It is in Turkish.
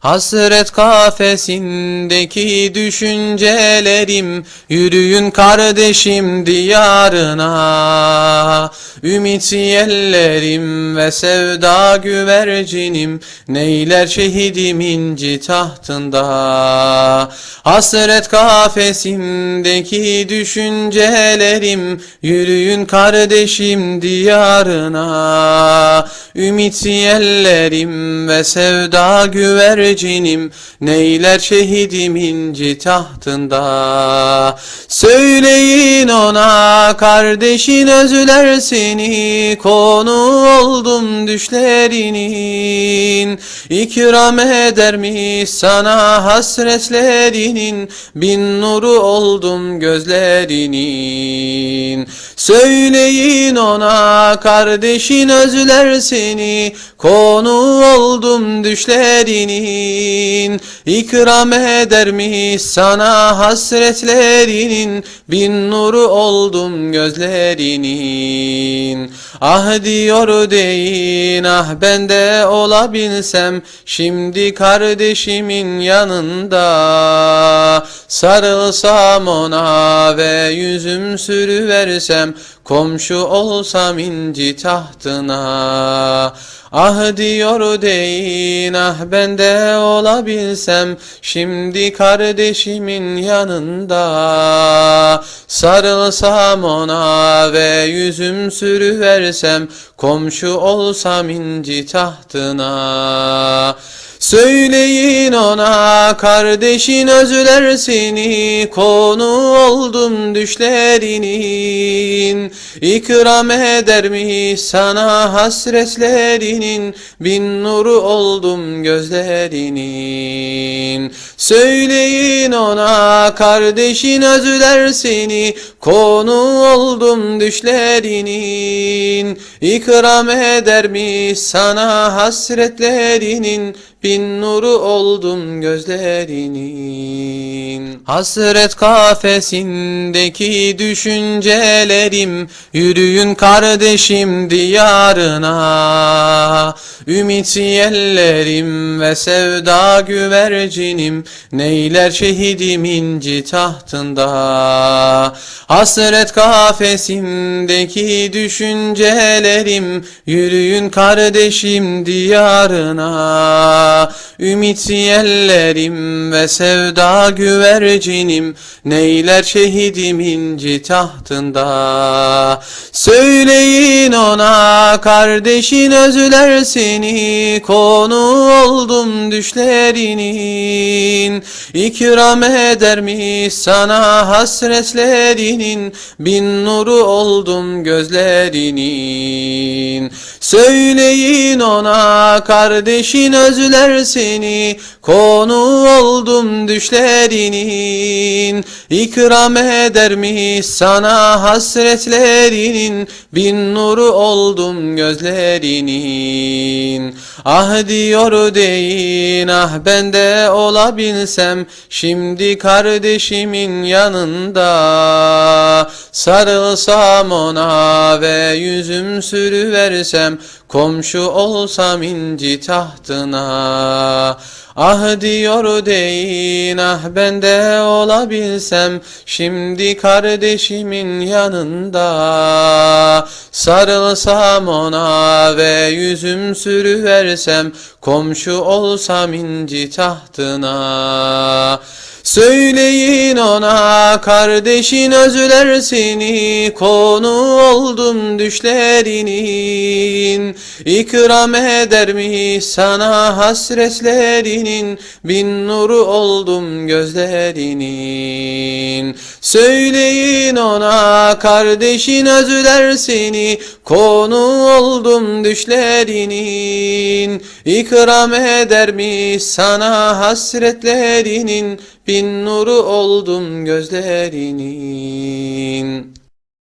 Hasret kafesindeki düşüncelerim Yürüyün kardeşim diyarına. Ümit yellerim ve sevda güvercinim Neyler şehidim inci tahtında. Hasret kafesindeki düşüncelerim Yürüyün kardeşim diyarına Ümit yellerim ve sevda güvercinim Neyler şehidim inci tahtında. Söyleyin ona kardeşin özler seni Konu oldum düşlerinin. İkram eder mi sana hasretlerinin Bin nuru oldum gözlerinin. Söyleyin ona kardeşin özler seni Konu oldum düşlerinin. İkram eder mi sana hasretlerinin? Bin nuru oldum gözlerinin. Ah diyor deyin ah ben de olabilsem. Şimdi kardeşimin yanında Sarılsam ona ve yüzüm sürüversem Komşu olsam inci tahtına. Ah diyor deyin ah ben de olabilsem Şimdi kardeşimin yanında. Sarılsam ona ve yüzüm sürüversem Komşu olsam inci tahtına Söyleyin ona kardeşin özler seni Konu oldum düşlerinin. İkram eder mi sana hasretlerinin? Bin nuru oldum gözlerinin. Söyleyin ona kardeşin özler seni Konu oldum düşlerinin. İkram eder mi sana hasretlerinin Bin nuru oldum gözlerinin. Hasret kafesindeki düşüncelerim Yürüyün kardeşim diyarına. Ümit yellerim ve sevda güvercinim Neyler şehidim inci tahtında. Hasret kafesindeki düşüncelerim Yürüyün kardeşim diyarına Ümit yellerim ve sevda güvercinim Neyler şehidim inci tahtında. Söyleyin ona kardeşin özler seni Konu oldum düşlerinin. İkram eder mi sana hasretlerinin Bin nuru oldum gözlerinin. Söyleyin ona kardeşin özler seni Konu oldum düşlerinin. İkram eder mi sana hasretlerinin? Bin nuru oldum gözlerinin. Ah diyor deyin ah ben de olabilsem. Şimdi kardeşimin yanında Sarılsam ona ve yüzüm sürüversem Komşu olsam inci tahtına Ah diyor deyin ah ben de olabilsem Şimdi kardeşimin yanında Sarılsam ona ve yüzüm sürüversem Komşu olsam inci tahtına Söyleyin ona kardeşin özler seni Konu oldum düşlerinin. İkram eder mi sana hasretlerinin? Bin nuru oldum gözlerinin. Söyleyin ona kardeşin özler seni Konu oldum düşlerinin. İkram eder mi sana hasretlerinin? Bin nuru oldum gözlerinin